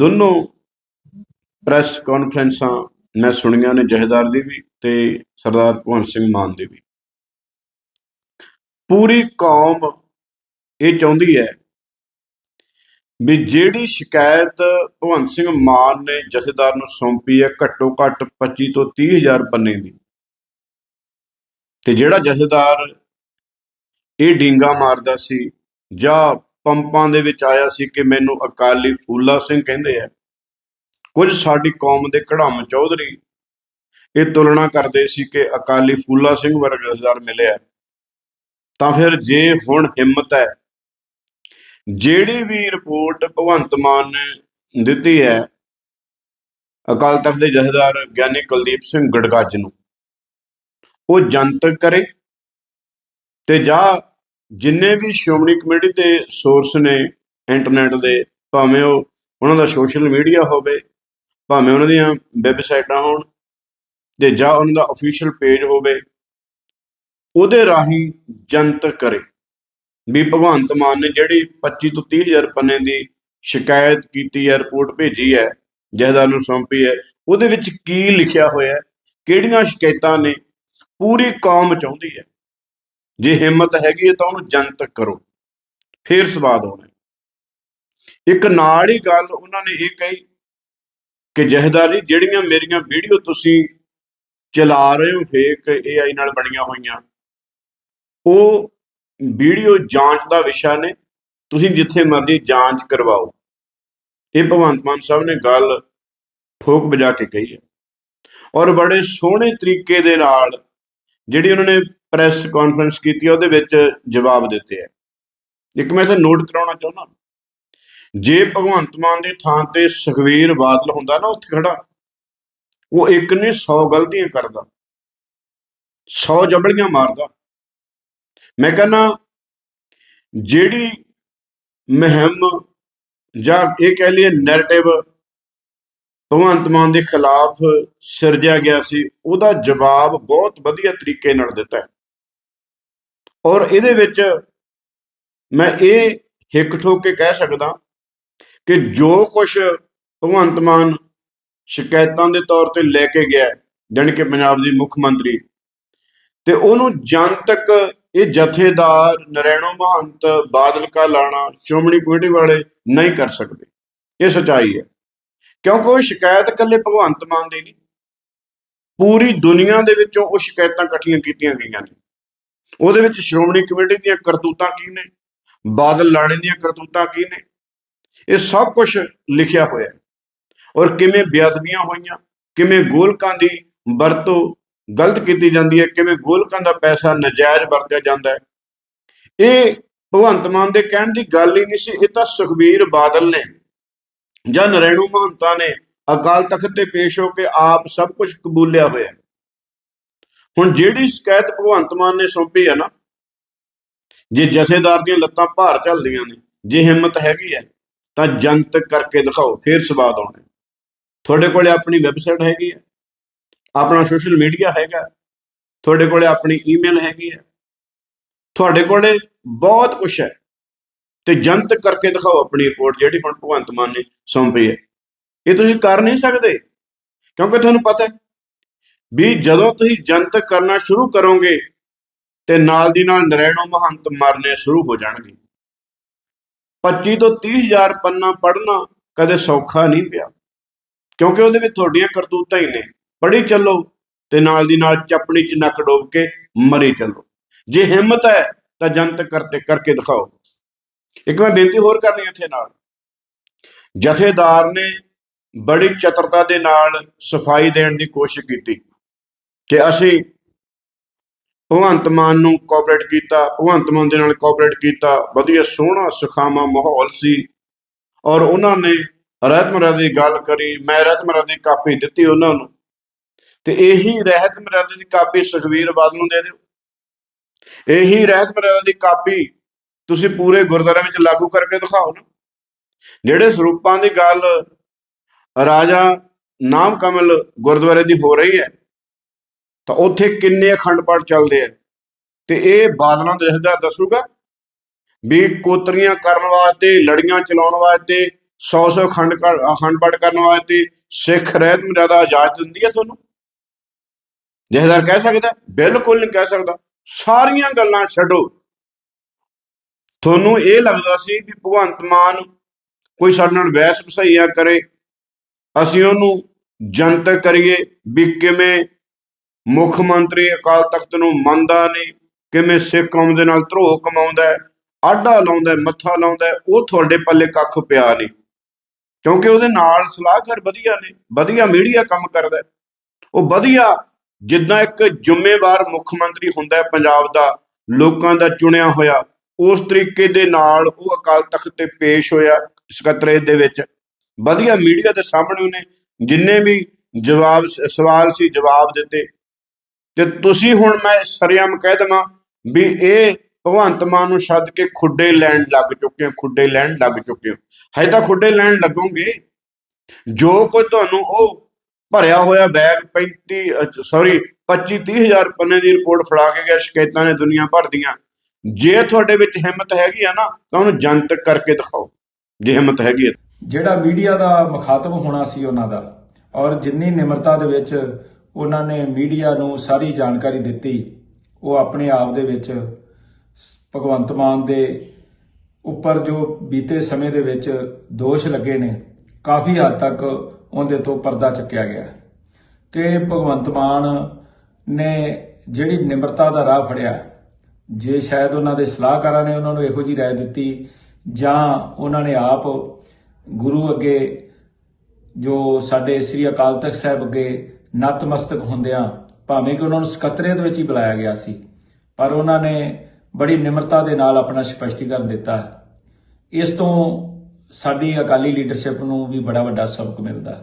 ਦੋਨੋਂ ਪ੍ਰੈਸ ਕਾਨਫਰੰਸਾਂ ਮੈਂ ਸੁਣੀਆਂ ਨੇ ਜਹੇਦਾਰ ਦੀ ਵੀ ਤੇ ਸਰਦਾਰ ਭਗਵੰਤ ਸਿੰਘ ਮਾਨ ਦੀ ਵੀ। ਪੂਰੀ ਕੌਮ ਇਹ ਚਾਹੁੰਦੀ ਹੈ ਵੀ ਜਿਹੜੀ ਸ਼ਿਕਾਇਤ ਭਗਵੰਤ ਸਿੰਘ ਮਾਨ ਨੇ ਜਥੇਦਾਰ ਨੂੰ ਸੌਂਪੀ ਹੈ, ਘੱਟੋ ਘੱਟ 25 ਤੋਂ 30 ਹਜ਼ਾਰ ਪੰਨੇ ਦੀ। ਤੇ ਜਿਹੜਾ ਜਥੇਦਾਰ ਇਹ ਡੀਂਗਾ ਮਾਰਦਾ ਸੀ ਜਾਂ ਪੰਪਾਂ ਦੇ ਵਿੱਚ ਆਇਆ ਸੀ ਕਿ ਮੈਨੂੰ ਅਕਾਲੀ ਫੂਲਾ ਸਿੰਘ ਕਹਿੰਦੇ ਆ, ਕੁਝ ਸਾਡੀ ਕੌਮ ਦੇ ਕੜਾਮ ਚੌਧਰੀ ਇਹ ਤੁਲਨਾ ਕਰਦੇ ਸੀ ਕਿ ਅਕਾਲੀ ਫੂਲਾ ਸਿੰਘ ਵਰਗਾ ਜਥੇਦਾਰ ਮਿਲਿਆ ਤਾਂ ਫਿਰ ਜੇ ਹੁਣ ਹਿੰਮਤ ਹੈ, ਜਿਹੜੀ ਵੀ ਰਿਪੋਰਟ ਭਗਵੰਤ ਮਾਨ ਨੇ ਦਿੱਤੀ ਹੈ, ਅਕਾਲ ਤਖਤ ਦੇ ਜਥੇਦਾਰ ਗਿਆਨੀ ਕੁਲਦੀਪ ਸਿੰਘ ਗੜਗੱਜ ਨੂੰ, ਉਹ ਜਨਤਕ ਕਰੇ ਤੇ ਜਾਂ ਜਿੰਨੇ ਵੀ ਸ਼੍ਰੋਮਣੀ ਕਮੇਟੀ ਦੇ ਸੋਰਸ ਨੇ ਇੰਟਰਨੈਟ ਦੇ, ਭਾਵੇਂ ਉਹ ਉਹਨਾਂ ਦਾ ਸੋਸ਼ਲ ਮੀਡੀਆ ਹੋਵੇ, ਭਾਵੇਂ ਉਹਨਾਂ ਦੀਆਂ ਵੈਬਸਾਈਟਾਂ ਹੋਣ ਤੇ ਜਾਂ ਉਹਨਾਂ ਦਾ ਅਫੀਸ਼ੀਅਲ ਪੇਜ ਹੋਵੇ, ਉਹਦੇ ਰਾਹੀਂ ਜਨਤਕ ਕਰੇ। ਵੀ ਭਗਵੰਤ ਮਾਨ ਨੇ ਜਿਹੜੀ 25 ਤੋਂ 30 ਹਜ਼ਾਰ ਪੰਨੇ ਦੀ ਸ਼ਿਕਾਇਤ ਕੀਤੀ ਹੈ ਰਿਪੋਰਟ ਭੇਜੀ ਹੈ, ਜਹਦਾਰ ਨੂੰ ਸੌਂਪੀ ਹੈ, ਉਹਦੇ ਵਿੱਚ ਕੀ ਲਿਖਿਆ ਹੋਇਆ ਹੈ, ਕਿਹੜੀਆਂ ਸ਼ਿਕਾਇਤਾਂ ਨੇ, ਪੂਰੀ ਕੌਮ ਚਾਹੁੰਦੀ ਹੈ। ਜੇ ਹਿੰਮਤ ਹੈਗੀ ਹੈ ਤਾਂ ਉਹਨੂੰ ਜਨਤਕ ਕਰੋ। ਫੇਰ ਸਵਾਦ ਆਉਣਾ ਇੱਕ ਨਾਲ ਹੀ ਗੱਲ ਉਹਨਾਂ ਨੇ ਇਹ ਕਹੀ ਕਿ ਜਹਦਾਰ ਜੀ ਜਿਹੜੀਆਂ ਮੇਰੀਆਂ ਵੀਡੀਓ ਤੁਸੀਂ ਚਲਾ ਰਹੇ ਹੋ ਫੇਕ AI ਨਾਲ ਬਣੀਆਂ ਹੋਈਆਂ, ਉਹ ਵੀਡੀਓ ਜਾਂਚ ਦਾ ਵਿਸ਼ਾ ਨੇ। ਤੁਸੀਂ ਜਿੱਥੇ ਮਰਜ਼ੀ ਜਾਂਚ ਕਰਵਾਓ। ਇਹ ਭਗਵੰਤ ਮਾਨ ਸਾਹਿਬ ਨੇ ਗੱਲ ਠੋਕ ਵਜਾ ਕੇ ਕਹੀ ਹੈ। ਔਰ ਬੜੇ ਸੋਹਣੇ ਤਰੀਕੇ ਦੇ ਨਾਲ ਜਿਹੜੀ ਉਹਨਾਂ ਨੇ ਪ੍ਰੈਸ ਕਾਨਫਰੰਸ ਕੀਤੀ ਉਹਦੇ ਵਿੱਚ ਜਵਾਬ ਦਿੱਤੇ ਹੈ ਇੱਕ ਮੈਂ ਤਾਂ ਨੋਟ ਕਰਾਉਣਾ ਚਾਹੁੰਦਾ ਜੇ ਭਗਵੰਤ ਮਾਨ ਦੀ ਥਾਂ ਤੇ ਸੁਖਵੀਰ ਬਾਦਲ ਹੁੰਦਾ ਨਾ, ਉੱਥੇ ਖੜਾ, ਉਹ ਇੱਕ ਨੇ 100 ਗਲਤੀਆਂ ਕਰਦਾ। 100 ਜਬੜੀਆਂ ਮਾਰਦਾ। ਮੈਂ ਕਹਿੰਦਾ, ਜਿਹੜੀ ਮਹਿਮ ਜਾਂ ਇਹ ਕਹਿ ਲਈਏ ਨੈਰੇਟਿਵ ਭਗਵੰਤ ਮਾਨ ਦੇ ਖਿਲਾਫ ਸਿਰਜਿਆ ਗਿਆ ਸੀ। ਉਹਦਾ ਜਵਾਬ ਬਹੁਤ ਵਧੀਆ ਤਰੀਕੇ ਨਾਲ ਦਿੱਤਾ ਔਰ ਇਹਦੇ ਵਿੱਚ ਮੈਂ ਇਹ ਹਿੱਕ ਠੋਕ ਕੇ ਕਹਿ ਸਕਦਾ ਕਿ ਜੋ ਕੁਝ ਭਗਵੰਤ ਮਾਨ ਸ਼ਿਕਾਇਤਾਂ ਦੇ ਤੌਰ ਤੇ ਲੈ ਕੇ ਗਿਆ ਹੈ, ਜਾਣੀ ਕਿ ਪੰਜਾਬ ਦੀ ਮੁੱਖ ਮੰਤਰੀ ਤੇ ਉਹਨੂੰ ਜਨਤਕ ਇਹ ਜਥੇਦਾਰ ਨਰੈਣੋ ਮਹੰਤ ਬਾਦਲ ਕਾ ਲਾਣਾ ਸ਼੍ਰੋਮਣੀ ਕਮੇਟੀ ਵਾਲੇ ਨਹੀਂ ਕਰ ਸਕਦੇ। ਇਹ ਸਚਾਈ ਹੈ। ਕਿਉਂਕਿ ਉਹ ਸ਼ਿਕਾਇਤ ਇਕੱਲੇ ਭਗਵੰਤ ਮਾਨ ਦੀ ਨਹੀਂ? ਪੂਰੀ ਦੁਨੀਆ ਦੇ ਵਿੱਚੋਂ ਉਹ ਸ਼ਿਕਾਇਤਾਂ ਇਕੱਠੀਆਂ ਕੀਤੀਆਂ ਗਈਆਂ ਨੇ। ਉਹਦੇ ਵਿੱਚ ਸ਼੍ਰੋਮਣੀ ਕਮੇਟੀ ਦੀਆਂ ਕਰਤੂਤਾਂ ਕੀ ਨੇ? ਬਾਦਲ ਲਾਣੇ ਦੀਆਂ ਕਰਤੂਤਾਂ ਕੀ ਨੇ? ਇਹ ਸਭ ਕੁਝ ਲਿਖਿਆ ਹੋਇਆ ਔਰ ਕਿਵੇਂ ਬੇਅਦਬੀਆਂ ਹੋਈਆਂ, ਕਿਵੇਂ ਗੋਲਕਾਂ ਦੀ ਵਰਤੋਂ ਗਲਤ ਕੀਤੀ ਜਾਂਦੀ ਹੈ, ਕਿਵੇਂ ਗੋਲਕਾਂ ਦਾ ਪੈਸਾ ਨਜਾਇਜ਼ ਵਰਤਿਆ ਜਾਂਦਾ ਹੈ। ਇਹ ਭਗਵੰਤ ਮਾਨ ਦੇ ਕਹਿਣ ਦੀ ਗੱਲ ਹੀ ਨਹੀਂ ਸੀ, ਇਹ ਤਾਂ ਸੁਖਬੀਰ ਬਾਦਲ ਨੇ ਜਾਂ ਨਰੈਣੂ ਮਹੰਤਾ ਨੇ ਅਕਾਲ ਤਖਤ ਤੇ ਪੇਸ਼ ਹੋ ਕੇ ਆਪ ਸਭ ਕੁਝ ਕਬੂਲਿਆ ਹੋਇਆ ਹੁਣ ਜਿਹੜੀ ਸ਼ਿਕਾਇਤ ਭਗਵੰਤ ਮਾਨ ਨੇ ਸੌਂਪੀ ਹੈ ਨਾ, ਜੇ ਜਥੇਦਾਰ ਦੀਆਂ ਲੱਤਾਂ ਭਾਰ ਚੱਲਦੀਆਂ ਨੇ, ਜੇ ਹਿੰਮਤ ਹੈਗੀ ਹੈ, ਤਾਂ ਜਨਤਕ ਕਰਕੇ ਦਿਖਾਓ, ਫੇਰ ਸਵਾਦ ਆਉਣਾ ਤੁਹਾਡੇ ਕੋਲੇ ਆਪਣੀ ਵੈਬਸਾਈਟ ਹੈਗੀ ਹੈ, ਆਪਣਾ ਸੋਸ਼ਲ ਮੀਡੀਆ ਹੈਗਾ, ਤੁਹਾਡੇ ਕੋਲੇ ਆਪਣੀ ਈਮੇਲ ਹੈਗੀ ਹੈ, ਤੁਹਾਡੇ ਕੋਲੇ ਬਹੁਤ ਕੁਝ ਹੈ। ਤੇ ਜਨਤਕ ਕਰਕੇ ਦਿਖਾਓ ਆਪਣੀ ਰਿਪੋਰਟ ਜਿਹੜੀ ਹੁਣ ਭਗਵੰਤ ਮਾਨ ਨੇ ਸੌਂਪੀ ਹੈ। ਇਹ ਤੁਸੀਂ ਕਰ ਨਹੀਂ ਸਕਦੇ, ਕਿਉਂਕਿ ਤੁਹਾਨੂੰ ਪਤਾ ਹੈ ਵੀ ਜਦੋਂ ਤੁਸੀਂ ਜਨਤਕ ਕਰਨਾ ਸ਼ੁਰੂ ਕਰੋਗੇ ਤੇ ਨਾਲ ਦੀ ਨਾਲ ਨਰੈਣੋ ਮਹੰਤ ਮਰਨੇ ਸ਼ੁਰੂ ਹੋ ਜਾਣਗੇ। 25 ਤੋਂ 30 ਹਜ਼ਾਰ ਪੰਨਾ ਪੜਨਾ ਕਦੇ ਸੌਖਾ ਨਹੀਂ ਪਿਆ, ਕਿਉਂਕਿ ਉਹਦੇ ਵਿੱਚ ਤੁਹਾਡੀਆਂ ਕਰਤੂਤਾਂ ਹੀ ਨੇ। ਪੜੀ ਚੱਲੋ ਤੇ ਨਾਲ ਦੀ ਨਾਲ ਚਪਣੀ ਚ ਨੱਕ ਡੋਬ ਕੇ ਮਰੀ ਚੱਲੋ। ਜੇ ਹਿੰਮਤ ਹੈ ਤਾਂ ਜਨਤਕ ਕਰਤੇ ਕਰਕੇ ਦਿਖਾਓ। ਇੱਕ ਮੈਂ ਬੇਨਤੀ ਹੋਰ ਕਰਨੀ ਇੱਥੇ ਨਾਲ। ਜਥੇਦਾਰ ਨੇ ਬੜੀ ਚਤਰਤਾ ਦੇ ਨਾਲ ਸਫ਼ਾਈ ਦੇਣ ਦੀ ਕੋਸ਼ਿਸ਼ ਕੀਤੀ ਕਿ ਅਸੀਂ ਭਗਵੰਤ ਮਾਨ ਨੂੰ ਕੋਆਪਰੇਟ ਕੀਤਾ, ਭਗਵੰਤ ਮਾਨ ਦੇ ਨਾਲ ਕੋਆਪਰੇਟ ਕੀਤਾ, ਵਧੀਆ ਸੋਹਣਾ, ਸੁਖਾਵਾਂ ਮਾਹੌਲ ਸੀ ਔਰ ਉਹਨਾਂ ਨੇ ਰਹਿਤ ਦੀ ਗੱਲ ਕਰੀ, ਮੈਂ ਰਹਿਤ ਮਰਿਆਦਾ ਦੀ ਕਾਪੀ ਦਿੱਤੀ ਉਹਨਾਂ ਨੂੰ ਤੇ ਇਹੀ ਰਹਿਤ ਮਰਿਆਦਾ ਦੀ ਕਾਪੀ ਸੁਖਵੀਰ ਬਾਦਲ ਨੂੰ ਦੇ ਦਿਓ। ਇਹੀ ਰਹਿਤ ਮਰਿਆਦਾ ਦੀ ਕਾਪੀ ਤੁਸੀਂ ਪੂਰੇ ਗੁਰਦੁਆਰੇ ਵਿੱਚ ਲਾਗੂ ਕਰਕੇ ਦਿਖਾਓ ਨਾ। ਜਿਹੜੇ ਸਰੂਪਾਂ ਦੀ ਗੱਲ, ਰਾਜਾ ਨਾਮ ਕਮਲ ਗੁਰਦੁਆਰੇ ਦੀ ਹੋ ਰਹੀ ਹੈ, ਤਾਂ ਉੱਥੇ ਕਿੰਨੇ ਅਖੰਡ ਪਾਠ ਚੱਲਦੇ ਆ। ਤੇ ਇਹ ਬਾਦਲਾਂ ਦਾ ਜਥੇਦਾਰ ਦੱਸੂਗਾ ਵੀ ਕੋਤਰੀਆਂ ਕਰਨ ਵਾਸਤੇ, ਲੜੀਆਂ ਚਲਾਉਣ ਵਾਸਤੇ 100 100 ਖੰਡ ਕਰ- ਅਖੰਡ ਪਾਠ ਕਰਨ ਵਾਸਤੇ ਸਿੱਖ ਰਹਿਤ ਮਰਿਆਦਾ ਇਜਾਜ਼ਤ ਦਿੰਦੀ ਹੈ ਤੁਹਾਨੂੰ। ਜਹਦਾਰ ਕਹਿ ਸਕਦਾ, ਬਿਲਕੁਲ ਨਹੀਂ ਕਹਿ ਸਕਦਾ। ਸਾਰੀਆਂ ਗੱਲਾਂ ਛੱਡੋ। ਤੁਹਾਨੂੰ ਇਹ ਲੱਗਦਾ ਸੀ ਵੀ ਭਗਵੰਤ ਮਾਨ ਕੋਈ ਸਾਡੇ ਨਾਲ ਬਹਿਸ ਵਸਈਆ ਕਰੇ। ਅਸੀਂ ਉਹਨੂੰ ਜਨਤਕ ਕਰੀਏ ਵੀ ਕਿਵੇਂ ਮੁੱਖ ਮੰਤਰੀ ਅਕਾਲ ਤਖਤ ਨੂੰ ਮੰਨਦਾ ਨਹੀਂ, ਕਿਵੇਂ ਸਿੱਖ ਕੌਮ ਦੇ ਨਾਲ ਧਰੋਹ ਕਮਾਉਂਦਾ ਆਡਾ ਲਾਉਂਦਾ ਮੱਥਾ ਲਾਉਂਦਾ ਉਹ ਤੁਹਾਡੇ ਪੱਲੇ ਕੱਖ ਪਿਆ ਨਹੀਂ। ਕਿਉਂਕਿ ਉਹਦੇ ਨਾਲ ਸਲਾਹਕਾਰ ਵਧੀਆ ਨੇ, ਵਧੀਆ ਮੀਡੀਆ ਕੰਮ ਕਰਦਾ ਉਹ ਵਧੀਆ ਜਿੱਦਾਂ ਇੱਕ ਜ਼ਿੰਮੇਵਾਰ ਮੁੱਖ ਮੰਤਰੀ ਹੁੰਦਾ ਪੰਜਾਬ ਦਾ, ਲੋਕਾਂ ਦਾ ਚੁਣਿਆ ਹੋਇਆ ਉਸ ਤਰੀਕੇ ਦੇ ਨਾਲ ਉਹ ਅਕਾਲ ਤਖਤ ਤੇ ਪੇਸ਼ ਹੋਇਆ ਸਕੱਤਰੇਤ ਦੇ ਵਿੱਚ। ਵਧੀਆ ਮੀਡੀਆ ਦੇ ਸਾਹਮਣੇ ਉਹਨੇ ਜਿੰਨੇ ਵੀ ਜਵਾਬ ਸਵਾਲ ਸੀ ਜਵਾਬ ਦਿੱਤੇ। ਤੇ ਤੁਸੀਂ ਹੁਣ ਮੈਂ ਸਰਿਆਮ ਕਹਿ ਦਵਾਂ ਵੀ ਇਹ ਭਗਵੰਤ ਮਾਨ ਨੂੰ ਛੱਡ ਕੇ ਖੁੱਡੇ ਲੈਣ ਲੱਗ ਚੁੱਕੇ ਹੋ, ਖੁੱਡੇ ਲੈਣ ਲੱਗ ਚੁੱਕੇ ਹੋ। ਹਜੇ ਤਾਂ ਖੁੱਡੇ ਲੈਣ ਲੱਗੋਗੇ। ਜੋ ਕੋਈ ਤੁਹਾਨੂੰ ਉਹ ਭਰਿਆ ਹੋਇਆ ਬੈਗ 35 ਸੌਰੀ 25 30000 ਪੰਨੇ ਦੀ ਰਿਪੋਰਟ ਫੜਾ ਕੇ ਗਿਆ, ਸ਼ਿਕਾਇਤਾਂ ਨੇ ਦੁਨੀਆ ਭਰ ਦੀਆਂ। ਜੇ ਤੁਹਾਡੇ ਵਿੱਚ ਹਿੰਮਤ ਹੈਗੀ ਆ ਨਾ, ਤਾਂ ਉਹਨੂੰ ਜਨਤਕ ਕਰਕੇ ਦਿਖਾਓ, ਜੇ ਹਿੰਮਤ ਹੈਗੀ ਹੈ ਜਿਹੜਾ ਮੀਡੀਆ ਦਾ ਮੁਖਾਤਬ ਹੋਣਾ ਸੀ ਉਹਨਾਂ ਦਾ, ਔਰ ਜਿੰਨੀ ਨਿਮਰਤਾ ਦੇ ਵਿੱਚ ਉਹਨਾਂ ਨੇ ਮੀਡੀਆ ਨੂੰ ਸਾਰੀ ਜਾਣਕਾਰੀ ਦਿੱਤੀ, ਉਹ ਆਪਣੇ ਆਪ ਦੇ ਵਿੱਚ ਭਗਵੰਤ ਮਾਨ ਦੇ ਉੱਪਰ ਜੋ ਬੀਤੇ ਸਮੇਂ ਦੇ ਵਿੱਚ ਦੋਸ਼ ਲੱਗੇ ਨੇ, ਕਾਫੀ ਹੱਦ ਤੱਕ ਉਹਦੇ ਤੋਂ ਪਰਦਾ ਚੱਕਿਆ ਗਿਆ। ਕਿ ਭਗਵੰਤ ਮਾਨ ਨੇ ਜਿਹੜੀ ਨਿਮਰਤਾ ਦਾ ਰਾਹ ਫੜਿਆ ਜੇ ਸ਼ਾਇਦ ਉਹਨਾਂ ਦੇ ਸਲਾਹਕਾਰਾਂ ਨੇ ਉਹਨਾਂ ਨੂੰ ਇਹੋ ਜੀ ਰਾਏ ਦਿੱਤੀ, ਜਾਂ ਉਹਨਾਂ ਨੇ ਆਪ ਗੁਰੂ ਅੱਗੇ ਜੋ ਸਾਡੇ ਸ੍ਰੀ ਅਕਾਲ ਤਖਤ ਸਾਹਿਬ ਅੱਗੇ ਨਤਮਸਤਕ ਹੁੰਦਿਆਂ, ਭਾਵੇਂ ਕਿ ਉਹਨਾਂ ਨੂੰ ਸਕੱਤਰੇਤ ਵਿੱਚ ਹੀ ਬੁਲਾਇਆ ਗਿਆ ਸੀ, ਪਰ ਉਹਨਾਂ ਨੇ ਬੜੀ ਨਿਮਰਤਾ ਦੇ ਨਾਲ ਆਪਣਾ ਸਪਸ਼ਟੀਕਰਨ ਦਿੱਤਾ। ਇਸ ਤੋਂ ਸਾਡੀ ਅਕਾਲੀ ਲੀਡਰਸ਼ਿਪ ਨੂੰ ਵੀ ਬੜਾ ਵੱਡਾ ਸਬਕ ਮਿਲਦਾ।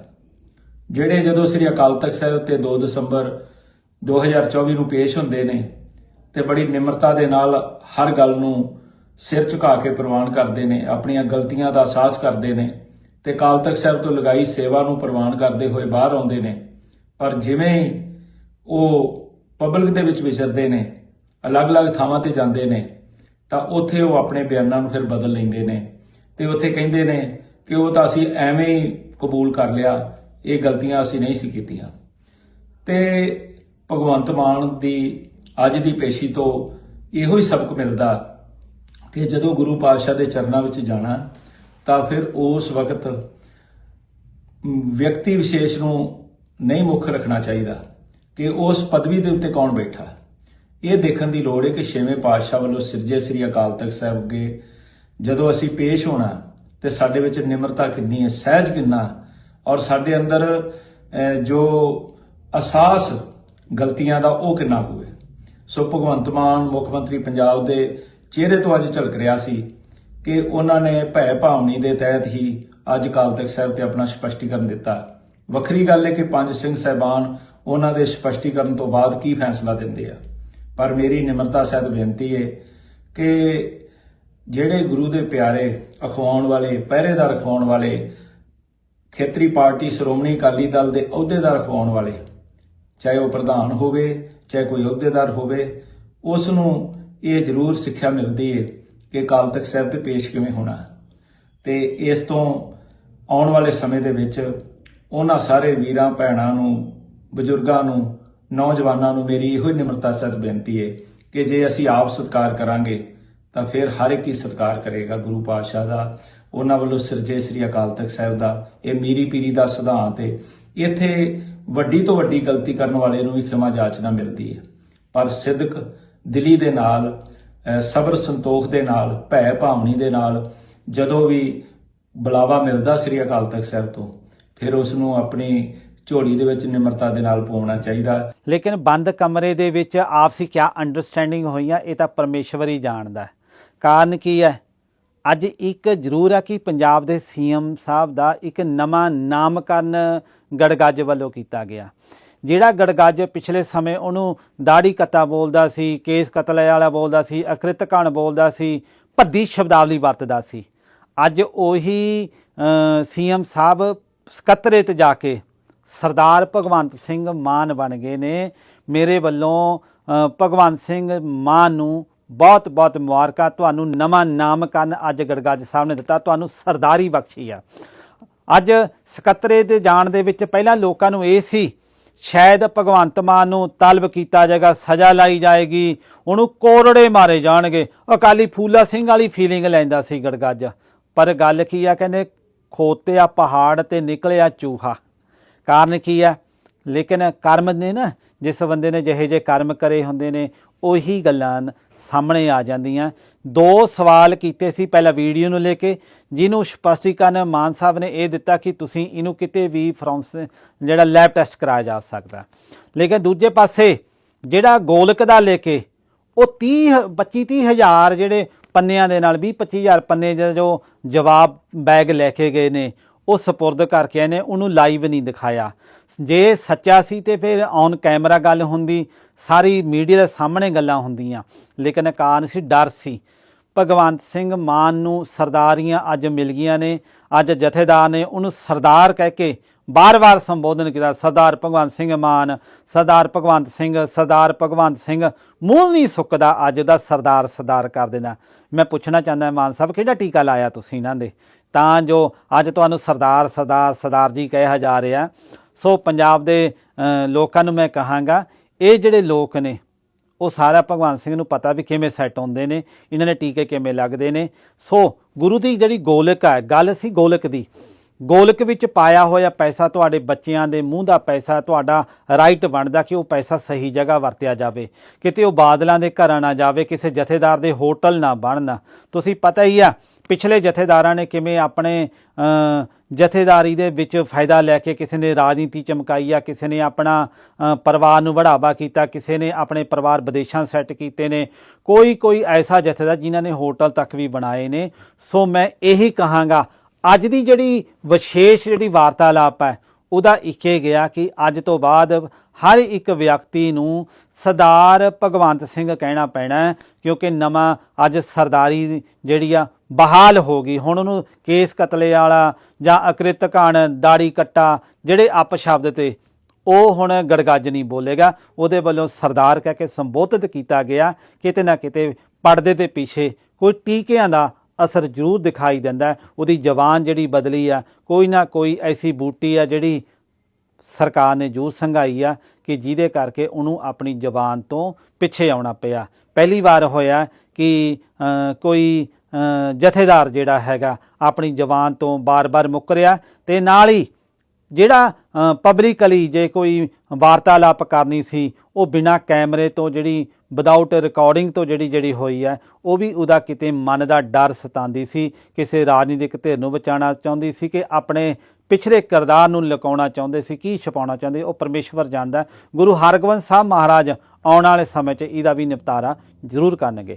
ਜਿਹੜੇ ਜਦੋਂ ਸ੍ਰੀ ਅਕਾਲ ਤਖਤ ਸਾਹਿਬ ਤੇ 2 ਦਸੰਬਰ 2024 ਨੂੰ ਪੇਸ਼ ਹੁੰਦੇ ਨੇ ਤੇ ਬੜੀ ਨਿਮਰਤਾ ਦੇ ਨਾਲ ਹਰ ਗੱਲ ਨੂੰ ਸਿਰ ਝੁਕਾ ਕੇ ਪ੍ਰਵਾਨ ਕਰਦੇ ਨੇ, ਆਪਣੀਆਂ ਗਲਤੀਆਂ ਦਾ ਅਹਿਸਾਸ ਕਰਦੇ ਨੇ ਤੇ ਅਕਾਲ ਤਖਤ ਸਾਹਿਬ ਤੋਂ ਲਗਾਈ ਸੇਵਾ ਨੂੰ ਪ੍ਰਵਾਨ ਕਰਦੇ ਹੋਏ ਬਾਹਰ ਆਉਂਦੇ ਨੇ। ਪਰ ਜਿਵੇਂ ਹੀ ਉਹ ਪਬਲਿਕ ਦੇ ਵਿੱਚ ਵਿਚਰਦੇ ਨੇ, ਅਲੱਗ-ਅਲੱਗ ਥਾਵਾਂ ਤੇ ਜਾਂਦੇ ਨੇ, ਤਾਂ ਉੱਥੇ ਉਹ ਆਪਣੇ ਬਿਆਨਾਂ ਨੂੰ ਫਿਰ ਬਦਲ ਲੈਂਦੇ ਨੇ ਤੇ ਉੱਥੇ ਕਹਿੰਦੇ ਨੇ ਕਿ ਉਹ ਤਾਂ ਅਸੀਂ ਐਵੇਂ ਹੀ ਕਬੂਲ ਕਰ ਲਿਆ, ਇਹ ਗਲਤੀਆਂ ਅਸੀਂ ਨਹੀਂ ਸੀ ਕੀਤੀਆਂ। ਤੇ ਭਗਵੰਤ ਮਾਨ ਦੀ ਅੱਜ ਦੀ ਪੇਸ਼ੀ ਤੋਂ ਇਹੋ ਹੀ ਸਬਕ ਮਿਲਦਾ ਕਿ ਜਦੋਂ ਗੁਰੂ ਪਾਤਸ਼ਾਹ ਦੇ ਚਰਨਾਂ ਵਿੱਚ ਜਾਣਾ, ਤਾਂ ਫਿਰ ਉਸ ਵਕਤ ਵਿਅਕਤੀ ਵਿਸ਼ੇਸ਼ ਨੂੰ ਨਹੀਂ ਮੁੱਖ ਰੱਖਣਾ ਚਾਹੀਦਾ ਕਿ ਉਸ ਪਦਵੀ ਦੇ ਉੱਤੇ ਕੌਣ ਬੈਠਾ। ਇਹ ਦੇਖਣ ਦੀ ਲੋੜ ਹੈ ਕਿ ਛੇਵੇਂ ਪਾਤਸ਼ਾਹ ਵੱਲੋਂ ਸਿਰਜੇ ਸ੍ਰੀ ਅਕਾਲ ਤਖਤ ਸਾਹਿਬ ਅੱਗੇ ਜਦੋਂ ਅਸੀਂ ਪੇਸ਼ ਹੋਣਾ, ਤੇ ਸਾਡੇ ਵਿੱਚ ਨਿਮਰਤਾ ਕਿੰਨੀ ਹੈ, ਸਹਿਜ ਕਿੰਨਾ, ਔਰ ਸਾਡੇ ਅੰਦਰ ਜੋ ਅਸਾਸ ਗਲਤੀਆਂ ਦਾ ਉਹ ਕਿੰਨਾ ਕੁ ਸੋ ਭਗਵੰਤ ਮਾਨ ਮੁੱਖ ਮੰਤਰੀ ਪੰਜਾਬ ਦੇ ਚਿਹਰੇ ਤੋਂ ਅੱਜ ਝਲਕ ਰਿਹਾ ਸੀ ਕਿ ਉਹਨਾਂ ਨੇ ਭੈ ਭਾਵਨੀ ਦੇ ਤਹਿਤ ਹੀ ਅੱਜ ਕਾਲ ਤਖਤ ਸਾਹਿਬ ਤੇ ਆਪਣਾ ਸਪਸ਼ਟੀਕਰਨ ਦਿੱਤਾ। ਵੱਖਰੀ ਗੱਲ ਹੈ ਕਿ ਪੰਜ ਸਿੰਘ ਸਹਿਬਾਨ ਉਹਨਾਂ ਦੇ ਸਪਸ਼ਟੀਕਰਨ ਤੋਂ ਬਾਅਦ ਕੀ ਫੈਸਲਾ ਦਿੰਦੇ ਆ? ਪਰ ਮੇਰੀ ਨਿਮਰਤਾ ਸਹਿਤ ਬੇਨਤੀ ਹੈ ਕਿ ਜਿਹੜੇ ਗੁਰੂ ਦੇ ਪਿਆਰੇ ਅਖਵਾਉਣ ਵਾਲੇ, ਪਹਿਰੇਦਾਰ ਅਖਵਾਉਣ ਵਾਲੇ, ਖੇਤਰੀ ਪਾਰਟੀ ਸ਼੍ਰੋਮਣੀ ਅਕਾਲੀ ਦਲ ਦੇ ਅਹੁਦੇਦਾਰ ਅਖਵਾਉਣ ਵਾਲੇ, ਚਾਹੇ ਉਹ ਪ੍ਰਧਾਨ ਹੋਵੇ ਚਾਹੇ ਕੋਈ ਅਹੁਦੇਦਾਰ ਹੋਵੇ ਉਸ ਨੂੰ ਇਹ ਜ਼ਰੂਰ ਸਿੱਖਿਆ ਮਿਲਦੀ ਹੈ ਕਿ ਅਕਾਲ ਤਖਤ ਸਾਹਿਬ ਤੇ ਪੇਸ਼ ਕਿਵੇਂ ਹੋਣਾ ਹੈ। ਤੇ ਇਸ ਤੋਂ ਆਉਣ ਵਾਲੇ ਸਮੇਂ ਦੇ ਵਿੱਚ ਉਹਨਾਂ ਸਾਰੇ ਵੀਰਾਂ, ਭੈਣਾਂ ਨੂੰ, ਬਜ਼ੁਰਗਾਂ ਨੂੰ, ਨੌਜਵਾਨਾਂ ਨੂੰ ਮੇਰੀ ਇਹੋ ਹੀ ਨਿਮਰਤਾ ਸਹਿਤ ਬੇਨਤੀ ਹੈ ਕਿ ਜੇ ਅਸੀਂ ਆਪ ਸਤਿਕਾਰ ਕਰਾਂਗੇ, ਤਾਂ ਫਿਰ ਹਰ ਇੱਕ ਹੀ ਸਤਿਕਾਰ ਕਰੇਗਾ ਗੁਰੂ ਪਾਤਸ਼ਾਹ ਦਾ ਉਹਨਾਂ ਵੱਲੋਂ ਸਿਰਜੇ ਸ੍ਰੀ ਅਕਾਲ ਤਖਤ ਸਾਹਿਬ ਦਾ ਇਹ ਮੀਰੀ ਪੀਰੀ ਦਾ ਸਿਧਾਂਤ ਹੈ ਇੱਥੇ ਵੱਡੀ ਤੋਂ ਵੱਡੀ ਗਲਤੀ ਕਰਨ ਵਾਲੇ ਨੂੰ ਵੀ ਖਿਮਾ ਜਾਚਨਾ ਮਿਲਦੀ ਹੈ। ਪਰ ਸਿੱਧਕ ਦਿਲੀ ਦੇ ਨਾਲ ਸਬਰ ਸੰਤੋਖ ਦੇ ਨਾਲ, ਭੈ ਭਾਵਨੀ ਦੇ ਨਾਲ ਜਦੋਂ ਵੀ ਬੁਲਾਵਾ ਮਿਲਦਾ ਸ੍ਰੀ ਅਕਾਲ ਤਖਤ ਸਾਹਿਬ ਤੋਂ, ਫਿਰ ਉਸ ਨੂੰ ਆਪਣੀ ਝੋਲੀ ਦੇ ਵਿੱਚ ਨਿਮਰਤਾ ਦੇ ਨਾਲ ਪਾਉਣਾ ਚਾਹੀਦਾ। ਲੇਕਿਨ ਬੰਦ ਕਮਰੇ ਦੇ ਵਿੱਚ ਆਪਸੀ ਕਿਆ ਅੰਡਰਸਟੈਂਡਿੰਗ ਹੋਈਆਂ, ਇਹ ਤਾਂ ਪਰਮੇਸ਼ਵਰ ਹੀ ਜਾਣਦਾ ਕਾਰਨ ਕੀ ਹੈ? ਅੱਜ ਇੱਕ ਜ਼ਰੂਰ ਹੈ ਕਿ ਪੰਜਾਬ ਦੇ ਸੀਐਮ ਸਾਹਿਬ ਦਾ ਇੱਕ ਨਵਾਂ ਨਾਮਕਰਨ ਗੜਗੱਜ ਵੱਲੋਂ ਕੀਤਾ ਗਿਆ। ਜਿਹੜਾ ਗੜਗੱਜ ਪਿਛਲੇ ਸਮੇਂ ਉਹਨੂੰ ਦਾੜੀ ਕੱਤਾ ਬੋਲਦਾ ਸੀ, ਕੇਸ ਕਤਲ ਵਾਲਾ ਬੋਲਦਾ ਸੀ, ਅਕ੍ਰਿਤ ਕਣ ਬੋਲਦਾ ਸੀ, ਭੱਦੀ ਸ਼ਬਦਾਵਲੀ ਵਰਤਦਾ ਸੀ। ਅੱਜ ਉਹੀ ਸੀਐਮ ਸਾਹਿਬ ਸਕੱਤਰੇ ਤੇ ਜਾ ਕੇ ਸਰਦਾਰ ਭਗਵੰਤ ਸਿੰਘ ਮਾਨ ਬਣ ਗਏ ਨੇ। ਮੇਰੇ ਵੱਲੋਂ ਭਗਵੰਤ ਸਿੰਘ ਮਾਨ ਨੂੰ ਬਹੁਤ ਬਹੁਤ ਮੁਬਾਰਕਾਂ। ਤੁਹਾਨੂੰ ਨਵਾਂ ਨਾਮਕਰਨ ਅੱਜ ਗੜਗੱਜ ਸਾਹਿਬ ਨੇ ਦਿੱਤਾ। ਤੁਹਾਨੂੰ ਸਰਦਾਰੀ ਬਖਸ਼ੀ ਆ। ਅੱਜ ਸਕੱਤਰੇ ਦੇ ਜਾਣ ਦੇ ਵਿੱਚ ਪਹਿਲਾਂ ਲੋਕਾਂ ਨੂੰ ਇਹ ਸੀ, ਸ਼ਾਇਦ ਭਗਵੰਤ ਮਾਨ ਨੂੰ ਤਲਬ ਕੀਤਾ ਜਾਏਗਾ, ਸਜ਼ਾ ਲਾਈ ਜਾਏਗੀ, ਉਹਨੂੰ ਕੋਰੜੇ ਮਾਰੇ ਜਾਣਗੇ। ਅਕਾਲੀ ਫੂਲਾ ਸਿੰਘ ਵਾਲੀ ਫੀਲਿੰਗ ਲੈਂਦਾ ਸੀ ਗੜਗੱਜ। ਪਰ ਗੱਲ ਕੀ ਆ, ਕਹਿੰਦੇ ਖੋਤਿਆ ਪਹਾੜ ਤੇ ਨਿਕਲਿਆ ਚੂਹਾ। ਕਾਰਨ ਕੀ ਆ? ਲੇਕਿਨ ਕਰਮ ਨੇ ਨਾ, ਜਿਸ ਬੰਦੇ ਨੇ ਜਿਹੇ ਜੇ ਕਰਮ ਕਰੇ ਹੁੰਦੇ ਨੇ, ਉਹੀ ਗੱਲਾਂ ਸਾਹਮਣੇ ਆ ਜਾਂਦੀਆਂ। ਦੋ ਸਵਾਲ ਕੀਤੇ ਸੀ ਪਹਿਲਾਂ ਵੀਡੀਓ ਨੂੰ ਲੈ ਕੇ, ਜਿਹਨੂੰ ਸਪਸ਼ਟੀਕਰਨ ਮਾਨ ਸਾਹਿਬ ਨੇ ਇਹ ਦਿੱਤਾ ਕਿ ਤੁਸੀਂ ਇਹਨੂੰ ਕਿਤੇ ਵੀ ਫਰੋਂਸ, ਜਿਹੜਾ ਲੈਬ ਟੈਸਟ ਕਰਾਇਆ ਜਾ ਸਕਦਾ। ਲੇਕਿਨ ਦੂਜੇ ਪਾਸੇ, ਜਿਹੜਾ ਗੋਲਕ ਦਾ ਲੈ ਕੇ, ਉਹ 30 25 30 ਹਜ਼ਾਰ ਜਿਹੜੇ ਪੰਨਿਆਂ ਦੇ ਨਾਲ 20 25 ਹਜ਼ਾਰ ਪੰਨੇ ਦੇ ਜੋ ਜਵਾਬ ਬੈਗ ਲੈ ਕੇ ਗਏ ਨੇ, ਉਹ ਸਪੁਰਦ ਕਰਕੇ ਆਏ ਨੇ, ਉਹਨੂੰ ਲਾਈਵ ਨਹੀਂ ਦਿਖਾਇਆ। ਜੇ ਸੱਚਾ ਸੀ ਤੇ ਫਿਰ ਔਨ ਕੈਮਰਾ ਗੱਲ ਹੁੰਦੀ, ਸਾਰੀ ਮੀਡੀਆ ਦੇ ਸਾਹਮਣੇ ਗੱਲਾਂ ਹੁੰਦੀਆਂ। ਲੇਕਿਨ ਕਾਰਨ ਸੀ, ਡਰ ਸੀ। ਭਗਵੰਤ ਸਿੰਘ ਮਾਨ ਨੂੰ ਸਰਦਾਰੀਆਂ ਅੱਜ ਮਿਲ ਗਈਆਂ ਨੇ। ਅੱਜ ਜਥੇਦਾਰ ਨੇ ਉਹਨੂੰ ਸਰਦਾਰ ਕਹਿ ਕੇ ਬਾਰ-ਬਾਰ ਸੰਬੋਧਨ ਕੀਤਾ। ਸਰਦਾਰ ਭਗਵੰਤ ਸਿੰਘ ਮਾਨ, ਸਰਦਾਰ ਭਗਵੰਤ ਸਿੰਘ, ਸਰਦਾਰ ਭਗਵੰਤ ਸਿੰਘ, ਮੂੰਹ ਨਹੀਂ ਸੁੱਕਦਾ ਅੱਜ ਦਾ ਸਰਦਾਰ ਸਰਦਾਰ ਕਰ ਦੇਣਾ ਮੈਂ ਪੁੱਛਣਾ ਚਾਹੁੰਦਾ ਮਾਨ ਸਾਹਿਬ, ਕਿਹੜਾ ਟੀਕਾ ਲਾਇਆ ਤੁਸੀਂ ਇਹਨਾਂ ਦੇ? ਤਾਂ ਜੋ ਅੱਜ ਤੁਹਾਨੂੰ ਸਰਦਾਰ ਸਰਦਾਰ ਸਰਦਾਰ ਜੀ ਕਿਹਾ ਜਾ ਰਿਹਾ। ਸੋ ਪੰਜਾਬ ਦੇ ਲੋਕਾਂ ਨੂੰ ਮੈਂ ਕਹਾਂਗਾ, ਇਹ ਜਿਹੜੇ ਲੋਕ ਨੇ ਉਹ ਸਾਰਾ ਭਗਵਾਨ ਸਿੰਘ ਨੂੰ ਪਤਾ ਵੀ ਕਿਵੇਂ ਸੈੱਟ ਹੁੰਦੇ ਨੇ, ਇਹਨਾਂ ਦੇ ਟੀਕੇ ਕਿਵੇਂ ਲੱਗਦੇ ਨੇ। ਸੋ ਗੁਰੂ ਦੀ ਜਿਹੜੀ ਗੋਲਕ ਹੈ ਗੱਲ ਸੀ ਗੋਲਕ ਦੀ। ਗੋਲਕ ਵਿੱਚ ਪਾਇਆ ਹੋਇਆ ਪੈਸਾ ਤੁਹਾਡੇ ਬੱਚਿਆਂ ਦੇ ਮੂੰਹ ਦਾ ਪੈਸਾ, ਤੁਹਾਡਾ ਰਾਈਟ ਬਣਦਾ ਕਿ ਉਹ ਪੈਸਾ ਸਹੀ ਜਗ੍ਹਾ ਵਰਤਿਆ ਜਾਵੇ। ਕਿਤੇ ਉਹ ਬਾਦਲਾਂ ਦੇ ਘਰਾਂ ਨਾ ਜਾਵੇ, ਕਿਸੇ ਜਥੇਦਾਰ ਦੇ ਹੋਟਲ ਨਾ ਬਣਨ। ਤੁਸੀਂ ਪਤਾ ਹੀ ਆ ਪਿਛਲੇ ਜਥੇਦਾਰਾਂ ਨੇ ਕਿਵੇਂ ਆਪਣੇ ਜਥੇਦਾਰੀ ਦੇ ਵਿੱਚ ਫਾਇਦਾ ਲੈ ਕੇ ਕਿਸੇ ਨੇ ਰਾਜਨੀਤੀ ਚਮਕਾਈ ਆ, ਕਿਸੇ ਨੇ ਆਪਣਾ ਪਰਿਵਾਰ ਨੂੰ ਬੜਾਵਾ ਕੀਤਾ, ਕਿਸੇ ਨੇ ਆਪਣੇ ਪਰਿਵਾਰ ਵਿਦੇਸ਼ਾਂ ਸੈੱਟ ਕੀਤੇ ਨੇ ਕੋਈ ਕੋਈ ਐਸਾ ਜਥੇਦਾਰ ਜਿਨ੍ਹਾਂ ਨੇ ਹੋਟਲ ਤੱਕ ਵੀ ਬਣਾਏ ਨੇ। ਸੋ ਮੈਂ ਇਹੀ ਕਹਾਂਗਾ, ਅੱਜ ਦੀ ਜਿਹੜੀ ਵਿਸ਼ੇਸ਼ ਜਿਹੜੀ ਵਾਰਤਾਲਾਪ ਹੈ, ਉਹਦਾ ਇੱਕੇ ਗਿਆ ਕਿ ਅੱਜ ਤੋਂ ਬਾਅਦ ਹਰ ਇੱਕ ਵਿਅਕਤੀ ਨੂੰ ਸਰਦਾਰ ਭਗਵੰਤ ਸਿੰਘ ਕਹਿਣਾ ਪੈਣਾ ਕਿਉਂਕਿ ਨਵਾਂ ਅੱਜ ਸਰਦਾਰੀ ਜਿਹੜੀ ਆ ਬਹਾਲ ਹੋ ਗਈ। ਹੁਣ ਉਹਨੂੰ ਕੇਸ ਕਤਲੇ ਵਾਲਾ ਜਾਂ ਅਕ੍ਰਿਤ ਘਾਣ ਦਾੜੀ ਕੱਟਾ, ਜਿਹੜੇ ਅਪ ਸ਼ਬਦ ਤੇ ਉਹ ਹੁਣ ਗੜਗੱਜ ਨਹੀਂ ਬੋਲੇਗਾ। ਉਹਦੇ ਵੱਲੋਂ ਸਰਦਾਰ ਕਹਿ ਕੇ ਸੰਬੋਧਿਤ ਕੀਤਾ ਗਿਆ ਕਿਤੇ ਨਾ ਕਿਤੇ ਪਰਦੇ ਦੇ ਪਿੱਛੇ ਕੋਈ ਟੀਕਿਆਂ ਦਾ ਅਸਰ ਜ਼ਰੂਰ ਦਿਖਾਈ ਦਿੰਦਾ ਉਹਦੀ ਜ਼ਬਾਨ ਜਿਹੜੀ ਬਦਲੀ ਆ, ਕੋਈ ਨਾ ਕੋਈ ਐਸੀ ਬੂਟੀ ਆ ਜਿਹੜੀ ਸਰਕਾਰ ਨੇ ਜੂਸ ਸੰਘਾਈ ਆ ਕਿ ਜਿਹਦੇ ਕਰਕੇ ਉਹਨੂੰ ਆਪਣੀ ਜ਼ਬਾਨ ਤੋਂ ਪਿੱਛੇ ਆਉਣਾ ਪਿਆ। ਪਹਿਲੀ ਵਾਰ ਹੋਇਆ ਕਿ ਕੋਈ ਜਥੇਦਾਰ ਜਿਹੜਾ ਹੈਗਾ ਆਪਣੀ ਜ਼ਬਾਨ ਤੋਂ ਬਾਰ-ਬਾਰ ਮੁੱਕਰਿਆ ਤੇ ਨਾਲ ਹੀ ਜਿਹੜਾ ਪਬਲਿਕਲੀ ਜੇ ਕੋਈ ਵਾਰਤਾਲਾਪ ਕਰਨੀ ਸੀ, ਉਹ ਬਿਨਾ ਕੈਮਰੇ ਤੋਂ ਜਿਹੜੀ ਵਿਦਆਊਟ ਰਿਕਾਰਡਿੰਗ ਤੋਂ ਜਿਹੜੀ ਜਿਹੜੀ ਹੋਈ ਹੈ, ਉਹ ਵੀ ਉਹਦਾ ਕਿਤੇ ਮਨ ਦਾ ਡਰ ਸਤਾਉਂਦੀ ਸੀ, ਕਿਸੇ ਰਾਜਨੀਤਿਕ ਧਿਰ ਨੂੰ ਬਚਾਉਣਾ ਚਾਹੁੰਦੀ ਸੀ ਕਿ ਆਪਣੇ ਪਿਛਲੇ ਕਿਰਦਾਰ ਨੂੰ ਲੁਕਾਉਣਾ ਚਾਹੁੰਦੇ ਸੀ, ਕੀ ਛੁਪਾਉਣਾ ਚਾਹੁੰਦੇ, ਉਹ ਪਰਮੇਸ਼ਵਰ ਜਾਣਦਾ ਗੁਰੂ ਹਰਗੋਬਿੰਦ ਸਾਹਿਬ ਮਹਾਰਾਜ ਆਉਣ ਵਾਲੇ ਸਮੇਂ 'ਚ ਇਹਦਾ ਵੀ ਨਿਪਟਾਰਾ ਜ਼ਰੂਰ ਕਰਨਗੇ।